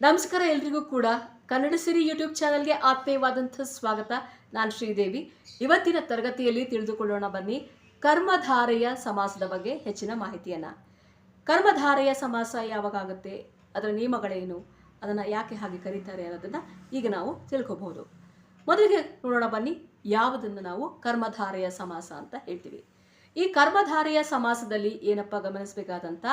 ನಮಸ್ಕಾರ ಎಲ್ರಿಗೂ ಕೂಡ ಕನ್ನಡ ಸಿರಿ ಯೂಟ್ಯೂಬ್ ಚಾನಲ್ಗೆ ಆತ್ಮೀಯವಾದಂಥ ಸ್ವಾಗತ. ನಾನು ಶ್ರೀದೇವಿ. ಇವತ್ತಿನ ತರಗತಿಯಲ್ಲಿ ತಿಳಿದುಕೊಳ್ಳೋಣ ಬನ್ನಿ ಕರ್ಮಧಾರೆಯ ಸಮಾಸದ ಬಗ್ಗೆ ಹೆಚ್ಚಿನ ಮಾಹಿತಿಯನ್ನು. ಕರ್ಮಧಾರೆಯ ಸಮಾಸ ಯಾವಾಗ ಆಗುತ್ತೆ ಅದರ ನಿಯಮಗಳೇನು, ಅದನ್ನು ಯಾಕೆ ಹಾಗೆ ಕರೀತಾರೆ ಅನ್ನೋದನ್ನು ಈಗ ನಾವು ತಿಳ್ಕೊಬಹುದು. ಮೊದಲಿಗೆ ನೋಡೋಣ ಬನ್ನಿ ಯಾವುದನ್ನು ನಾವು ಕರ್ಮಧಾರೆಯ ಸಮಾಸ ಅಂತ ಹೇಳ್ತೀವಿ. ಈ ಕರ್ಮಧಾರೆಯ ಸಮಾಸದಲ್ಲಿ ಏನಪ್ಪ ಗಮನಿಸಬೇಕಾದಂಥ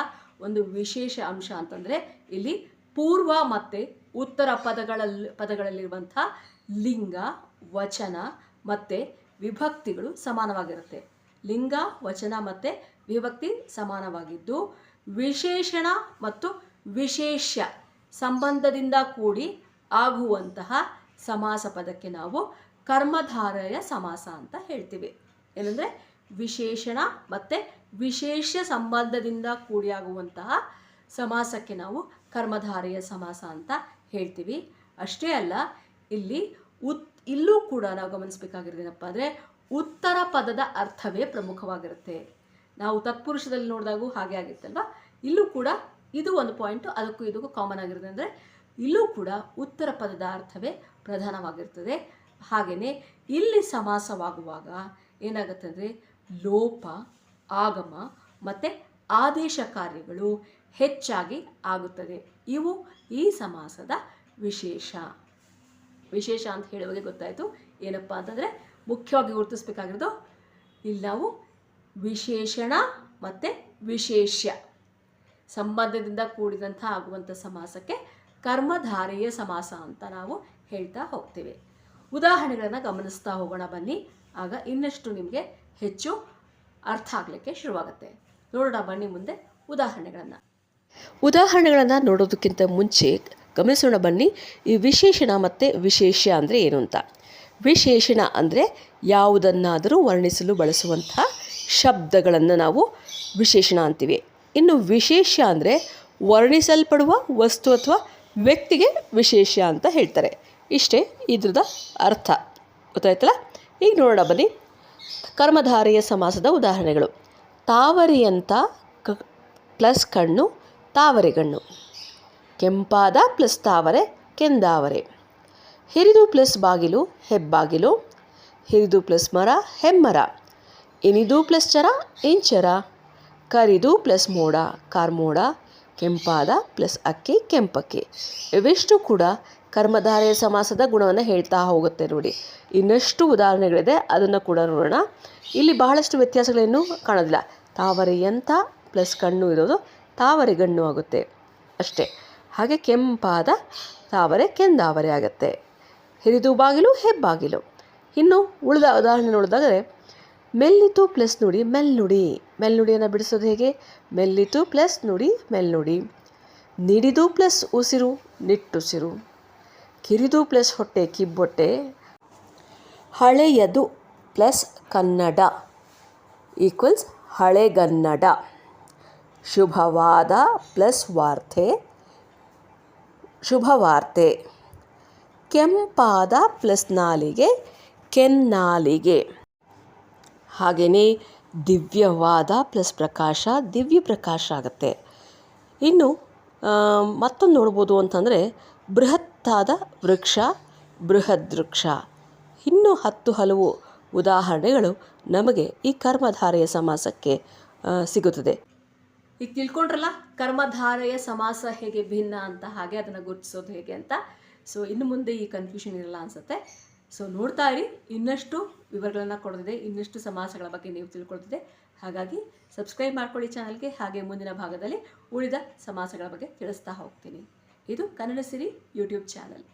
ಒಂದು ವಿಶೇಷ ಅಂಶ ಅಂತಂದರೆ ಇಲ್ಲಿ ಪೂರ್ವ ಮತ್ತು ಉತ್ತರ ಪದಗಳಲ್ಲಿ, ಪದಗಳಲ್ಲಿರುವಂಥ ಲಿಂಗ, ವಚನ ಮತ್ತು ವಿಭಕ್ತಿಗಳು ಸಮಾನವಾಗಿರುತ್ತೆ. ಲಿಂಗ, ವಚನ ಮತ್ತು ವಿಭಕ್ತಿ ಸಮಾನವಾಗಿದ್ದು, ವಿಶೇಷಣ ಮತ್ತು ವಿಶೇಷ ಸಂಬಂಧದಿಂದ ಕೂಡಿ ಆಗುವಂತಹ ಸಮಾಸ ಪದಕ್ಕೆ ನಾವು ಕರ್ಮಧಾರಯ ಸಮಾಸ ಅಂತ ಹೇಳ್ತೀವಿ. ಏನಂದರೆ ವಿಶೇಷಣ ಮತ್ತು ವಿಶೇಷ ಸಂಬಂಧದಿಂದ ಕೂಡಿಯಾಗುವಂತಹ ಸಮಾಸಕ್ಕೆ ನಾವು ಕರ್ಮಧಾರೆಯ ಸಮಾಸ ಅಂತ ಹೇಳ್ತೀವಿ. ಅಷ್ಟೇ ಅಲ್ಲ, ಇಲ್ಲಿ ಉತ್, ಇಲ್ಲೂ ಕೂಡ ನಾವು ಗಮನಿಸಬೇಕಾಗಿರೋದೇನಪ್ಪ ಅಂದರೆ ಉತ್ತರ ಪದದ ಅರ್ಥವೇ ಪ್ರಮುಖವಾಗಿರುತ್ತೆ. ನಾವು ತತ್ಪುರುಷದಲ್ಲಿ ನೋಡಿದಾಗೂ ಹಾಗೆ ಆಗಿತ್ತಲ್ವ? ಇಲ್ಲೂ ಕೂಡ ಇದು ಒಂದು ಪಾಯಿಂಟು ಅದಕ್ಕೂ ಇದಕ್ಕೂ ಕಾಮನ್ ಆಗಿರುತ್ತೆ ಅಂದರೆ ಇಲ್ಲೂ ಕೂಡ ಉತ್ತರ ಪದದ ಅರ್ಥವೇ ಪ್ರಧಾನವಾಗಿರ್ತದೆ. ಹಾಗೆಯೇ ಇಲ್ಲಿ ಸಮಾಸವಾಗುವಾಗ ಏನಾಗುತ್ತೆ ಅಂದರೆ ಲೋಪ, ಆಗಮ ಮತ್ತು ಆದೇಶ ಕಾರ್ಯಗಳು ಹೆಚ್ಚಾಗಿ ಆಗುತ್ತದೆ. ಇವು ಈ ಸಮಾಸದ ವಿಶೇಷ. ವಿಶೇಷ ಅಂತ ಹೇಳುವಾಗ ಗೊತ್ತಾಯಿತು. ಏನಪ್ಪ ಅಂತಂದರೆ ಮುಖ್ಯವಾಗಿ ಗುರುತಿಸ್ಬೇಕಾಗಿರೋದು ಇಲ್ಲಿ ನಾವು ವಿಶೇಷಣ ಮತ್ತು ವಿಶೇಷ್ಯ. ಸಂಬಂಧದಿಂದ ಕೂಡಿದಂಥ ಆಗುವಂಥ ಸಮಾಸಕ್ಕೆ ಕರ್ಮಧಾರೆಯ ಸಮಾಸ ಅಂತ ನಾವು ಹೇಳ್ತಾ ಹೋಗ್ತೇವೆ. ಉದಾಹರಣೆಗಳನ್ನು ಗಮನಿಸ್ತಾ ಹೋಗೋಣ ಬನ್ನಿ. ಆಗ ಇನ್ನಷ್ಟು ನಿಮಗೆ ಹೆಚ್ಚು ಅರ್ಥ ಆಗಲಿಕ್ಕೆ ಶುರುವಾಗುತ್ತೆ. ನೋಡೋಣ, ಬನ್ನಿ ಮುಂದೆ ಉದಾಹರಣೆಗಳನ್ನು. ಉದಾಹರಣೆಗಳನ್ನು ನೋಡೋದಕ್ಕಿಂತ ಮುಂಚೆ ಗಮನಿಸೋಣ, ಬನ್ನಿ. ಈ ವಿಶೇಷಣ ಮತ್ತು ವಿಶೇಷ ಅಂದರೆ ಏನು ಅಂತ. ವಿಶೇಷಣ ಅಂದರೆ ಯಾವುದನ್ನಾದರೂ ವರ್ಣಿಸಲು ಬಳಸುವಂಥ ಶಬ್ದಗಳನ್ನು ನಾವು ವಿಶೇಷಣ ಅಂತೀವಿ. ಇನ್ನು ವಿಶೇಷ ಅಂದರೆ ವರ್ಣಿಸಲ್ಪಡುವ ವಸ್ತು ಅಥವಾ ವ್ಯಕ್ತಿಗೆ ವಿಶೇಷ ಅಂತ ಹೇಳ್ತಾರೆ. ಇಷ್ಟೇ ಇದ್ರದ ಅರ್ಥ. ಗೊತ್ತಾಯ್ತಲ್ಲ? ಈಗ ನೋಡೋಣ, ಬನ್ನಿ. ಕರ್ಮಧಾರೆಯ ಸಮಾಸದ ಉದಾಹರಣೆಗಳು. ತಾವರೆಯಂಥ ಕ, ಪ್ಲಸ್ ಕಣ್ಣು ತಾವರೆಗಣ್ಣು ಕೆಂಪಾದ ಪ್ಲಸ್ ತಾವರೆ, ಕೆಂದಾವರೆ. ಹಿರಿದು ಪ್ಲಸ್ ಬಾಗಿಲು, ಹೆಬ್ಬಾಗಿಲು. ಹಿರಿದು ಪ್ಲಸ್ ಮರ, ಹೆಮ್ಮರ. ಇನಿದು ಪ್ಲಸ್ ಚರ, ಇಂಚರ. ಕರಿದು ಪ್ಲಸ್ ಮೋಡ, ಕಾರ್ಮೋಡ. ಕೆಂಪಾದ ಪ್ಲಸ್ ಅಕ್ಕಿ, ಕೆಂಪಕ್ಕಿ. ಇವಿಷ್ಟು ಕೂಡ ಕರ್ಮಧಾರೆಯ ಸಮಾಸದ ಗುಣವನ್ನು ಹೇಳ್ತಾ ಹೋಗುತ್ತೆ ನೋಡಿ. ಇನ್ನಷ್ಟು ಉದಾಹರಣೆಗಳಿದೆ, ಅದನ್ನು ಕೂಡ ನೋಡೋಣ. ಇಲ್ಲಿ ಬಹಳಷ್ಟು ವ್ಯತ್ಯಾಸಗಳೇನು ಕಾಣೋದಿಲ್ಲ. ತಾವರೆಯಂಥ ಪ್ಲಸ್ ಕಣ್ಣು ಇರೋದು ತಾವರೆಗಣ್ಣು ಆಗುತ್ತೆ ಅಷ್ಟೇ. ಹಾಗೆ ಕೆಂಪಾದ ತಾವರೆ ಕೆಂದಾವರೆ ಆಗುತ್ತೆ. ಹಿರಿದು ಬಾಗಿಲು, ಹೆಬ್ಬಾಗಿಲು. ಇನ್ನು ಉಳಿದ ಉದಾಹರಣೆ ನೋಡಿದಾದರೆ ಮೆಲ್ಲಿತು ಪ್ಲಸ್ ನುಡಿ, ಮೆಲ್ನುಡಿ. ಮೆಲ್ನುಡಿಯನ್ನು ಬಿಡಿಸೋದು ಹೇಗೆ? ಮೆಲ್ಲಿತು ಪ್ಲಸ್ ನುಡಿ, ಮೆಲ್ನುಡಿ. ನಿಡಿದು ಪ್ಲಸ್ ಉಸಿರು, ನಿಟ್ಟುಸಿರು. ಕಿರಿದು ಪ್ಲಸ್ ಹೊಟ್ಟೆ, ಕಿಬ್ಬೊಟ್ಟೆ. ಹಳೆಯದು ಪ್ಲಸ್ ಕನ್ನಡ ಈಕ್ವಲ್ಸ್ ಹಳೆಗನ್ನಡ ಶುಭವಾದ ಪ್ಲಸ್ ವಾರ್ತೆ. ಶುಭವಾರ್ತೆ. ಕೆಂಪಾದ ಪ್ಲಸ್ ನಾಲಿಗೆ, ಕೆನ್ನಾಲಿಗೆ. ಹಾಗೆಯೇ ದಿವ್ಯವಾದ ಪ್ಲಸ್ ಪ್ರಕಾಶ, ದಿವ್ಯ ಪ್ರಕಾಶ ಆಗುತ್ತೆ. ಇನ್ನು ಮತ್ತೊಂದು ನೋಡ್ಬೋದು ಅಂತಂದರೆ ಬೃಹತ್ತಾದ ವೃಕ್ಷ ಬೃಹದೃಕ್ಷ ಇನ್ನೂ ಹತ್ತು ಹಲವು ಉದಾಹರಣೆಗಳು ನಮಗೆ ಈ ಕರ್ಮಧಾರೆಯ ಸಮಾಸಕ್ಕೆ ಸಿಗುತ್ತದೆ. ಈಗ ತಿಳ್ಕೊಂಡ್ರಲ್ಲ, ಕರ್ಮಧಾರೆಯ ಸಮಾಸ ಹೇಗೆ ಭಿನ್ನ ಅಂತ, ಹಾಗೆ ಅದನ್ನು ಗುರುತಿಸೋದು ಹೇಗೆ ಅಂತ. ಸೊ ಇನ್ನು ಮುಂದೆ ಈ ಕನ್ಫ್ಯೂಷನ್ ಇರಲ್ಲ ಅನಿಸುತ್ತೆ. ಸೊ ನೋಡ್ತಾ ಇರಿ, ಇನ್ನಷ್ಟು ವಿವರಗಳನ್ನು ಕೊಡೋದಿದೆ, ಇನ್ನಷ್ಟು ಸಮಾಸಗಳ ಬಗ್ಗೆ ನೀವು ತಿಳ್ಕೊಳ್ತಿದೆ. ಹಾಗಾಗಿ ಸಬ್ಸ್ಕ್ರೈಬ್ ಮಾಡ್ಕೊಳ್ಳಿ ಚಾನಲ್ಗೆ ಹಾಗೆ ಮುಂದಿನ ಭಾಗದಲ್ಲಿ ಉಳಿದ ಸಮಾಸಗಳ ಬಗ್ಗೆ ತಿಳಿಸ್ತಾ ಹೋಗ್ತೀನಿ. ಇದು ಕನ್ನಡ ಸಿರಿ ಯೂಟ್ಯೂಬ್ ಚಾನಲ್.